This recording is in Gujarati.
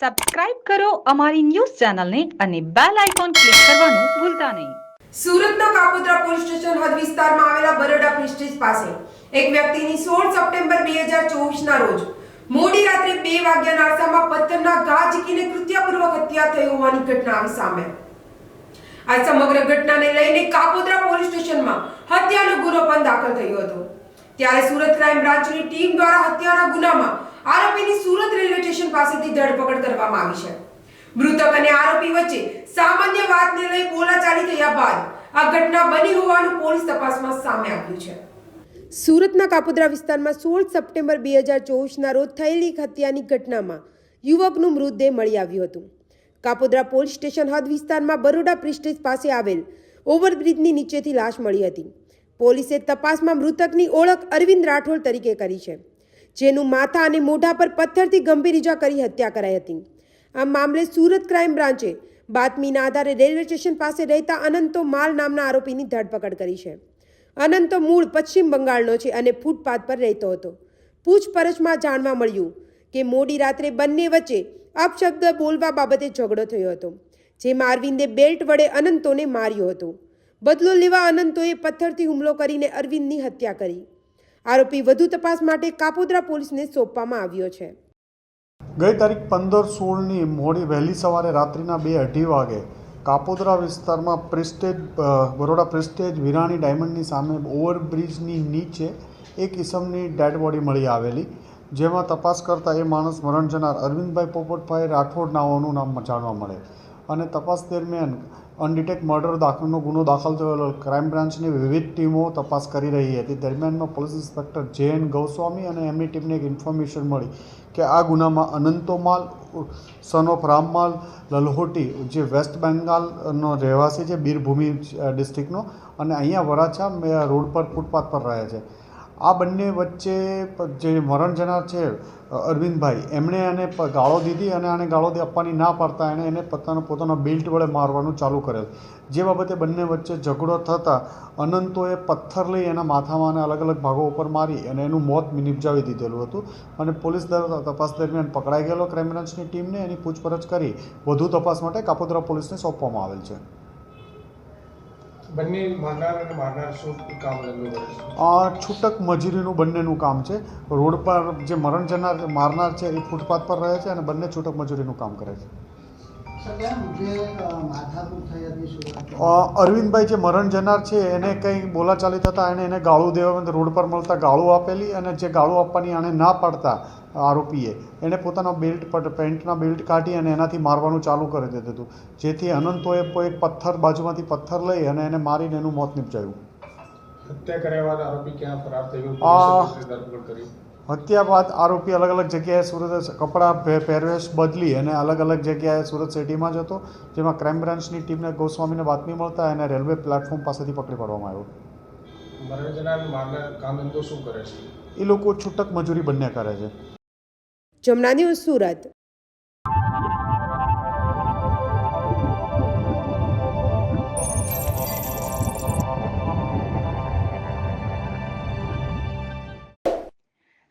સબસ્ક્રાઇબ કરો અમારી ન્યૂઝ ચેનલને અને બેલ આઇકોન ક્લિક કરવાનું ભૂલતા નહીં. સુરતના કાપોદ્રા પોલીસ સ્ટેશન હદ વિસ્તારમાં આવેલા બરોડા પ્રેસ્ટીજ પાસે એક વ્યક્તિની સોળ સપ્ટેમ્બર બે હજાર ચોવીસના રોજ મોડી રાત્રે બે વાગ્યાના અરસામાં પથ્થરના ઘા ઝીકીને કૃત્યપૂર્વક હત્યા થઈ હોવાની ઘટના આવી સામે. આ સમગ્ર ઘટનાને લઈને કાપોદ્રા પોલીસ સ્ટેશનમાં હત્યાનો ગુનો પણ દાખલ થયો હતો. ત્યારે સુરત ક્રાઇમ બ્રાન્ચની ટીમ દ્વારા હત્યાના ગુનામાં આરોપીની સુરત રેલવે સ્ટેશન પાસેથી ધરપકડ કરવામાં આવી છે. મૃતક અને આરોપી વચ્ચે સામાન્ય વાતને લઈ બોલાચાલી થયા બાદ આ ઘટના બની હોવાનું પોલીસ તપાસમાં સામે આવ્યું છે. સુરતના કાપોદ્રા વિસ્તારમાં સોળ સપ્ટેમ્બર બે હજાર ચોવીસના રોજ થયેલી હત્યાની ઘટનામાં યુવકનું મૃતદેહ મળી આવ્યું હતું. કાપોદ્રા પોલીસ સ્ટેશન હદ વિસ્તારમાં બરોડા પ્રિસ્ટેજ પાસે આવેલ ઓવરબ્રિજની નીચેથી લાશ મળી હતી. પોલીસે તપાસમાં મૃતકની ઓળખ અરવિંદ રાઠોડ તરીકે કરી છે, જેનું માથા અને મોઢા પર પથ્થરથી ગંભીર ઇજા કરી હત્યા કરાઈ હતી. આ મામલે સુરત ક્રાઇમ બ્રાન્ચે બાતમીના આધારે રેલવે સ્ટેશન પાસે રહેતા અનંતો માલ નામના આરોપીની ધરપકડ કરી છે. અનંતો મૂળ પશ્ચિમ બંગાળનો છે અને ફૂટપાથ પર રહેતો હતો. પૂછપરછમાં જાણવા મળ્યું કે મોડી રાત્રે બંને વચ્ચે અપશબ્દ બોલવા બાબતે ઝઘડો થયો હતો, જેમાં અરવિંદે બેલ્ટ વડે અનંતોને માર્યો હતો. બદલો લેવા અનંતોએ પથ્થરથી હુમલો કરીને અરવિંદની હત્યા કરી. આરોપી વધુ તપાસ માટે કાપોદ્રા પોલીસને સોંપવામાં આવ્યો છે. ગઈ તારીખ પંદર સોળની મોડી વહેલી સવારે રાત્રિના બે અઢી વાગે કાપોદ્રા વિસ્તારમાં પ્રિસ્ટેજ બરોડા પ્રિસ્ટેજ વિરાણી ડાયમંડની સામે ઓવરબ્રિજની નીચે એક ઇસમની ડેડ બોડી મળી આવેલી, જેમાં તપાસ કરતાં એ માણસ મરણ જનાર અરવિંદભાઈ પોપટભાઈ રાઠોડ નાઓનું નામ જાણવા મળે. અને તપાસ દરમિયાન અનડિટેક મર્ડર દાખલનો ગુનો દાખલ થયેલો ક્રાઇમ બ્રાન્ચની વિવિધ ટીમો તપાસ કરી રહી હતી. દરમિયાનમાં police inspector J N Goswami અને એમની ટીમને એક ઇન્ફોર્મેશન મળી કે આ ગુનામાં અનંતોમાલ સન ઓફ રામમાલ, લલહોટી, જે વેસ્ટ બેંગાલનો રહેવાસી છે, બીરભૂમિ ડિસ્ટ્રિક્ટનો અને અહીંયા વરાછા રોડ પર, ફૂટપાથ પર રહે છે. આ બંને વચ્ચે જે મરણ જનાર છે અરવિંદભાઈ, એમણે એને ગાળો દીધી અને આને ગાળો આપવાની ના પાડતા એણે એને પોતાનો પોતાનો બેલ્ટ વડે મારવાનું ચાલુ કરેલ. જે બાબતે બંને વચ્ચે ઝઘડો થતાં અનંતોએ પથ્થર લઈ એના માથામાં અને અલગ અલગ ભાગો ઉપર મારી અને એનું મોત નિપજાવી દીધેલું હતું અને પોલીસ દ્વારા તપાસ દરમિયાન પકડાઈ ગયેલો ક્રાઇમ બ્રાન્ચની ટીમને એની પૂછપરછ કરી વધુ તપાસ માટે કાપોદ્રા પોલીસને સોંપવામાં આવેલ છે. બંને મારનાર અને મારનાર શું કામ ધંધો આ છૂટક મજૂરીનું બંનેનું કામ છે. રોડ પર જે મરણ જનાર, મારનાર છે એ ફૂટપાથ પર રહે છે અને બંને છૂટક મજૂરીનું કામ કરે છે. અરવિંદભાઈ જે મરણ જનાર છે એને કંઈ બોલાચાલી થતાં એને એને ગાળું દેવા રોડ પર મળતા ગાળું આપેલી અને જે ગાળું આપવાની આણે ના પાડતા આરોપીએ એણે પોતાનો બેલ્ટ પર પેન્ટના બેલ્ટ કાઢી અને એનાથી મારવાનું ચાલુ કરી દીધું હતું. જેથી અનંતોએ એક પથ્થર બાજુમાંથી પથ્થર લઈ અને એને મારીને એનું મોત નિપજાયું. હત્યા કર્યા બાદ આરોપી ક્યાં ફરાર થઈ ગયો હત્યા બાદ આરોપી અલગ અલગ જગ્યાએ સુરત કપડાં પહેરવેશ બદલી અને અલગ અલગ જગ્યાએ સુરત સિટીમાં જતો જેમાં ક્રાઇમ બ્રાન્ચની ટીમને ગોસ્વામીને બાતમી મળતા એને રેલવે પ્લેટફોર્મ પાસેથી પકડી પાડવામાં આવ્યો. એ લોકો છૂટક મજૂરી બંને કરે છે. જમના સુરત.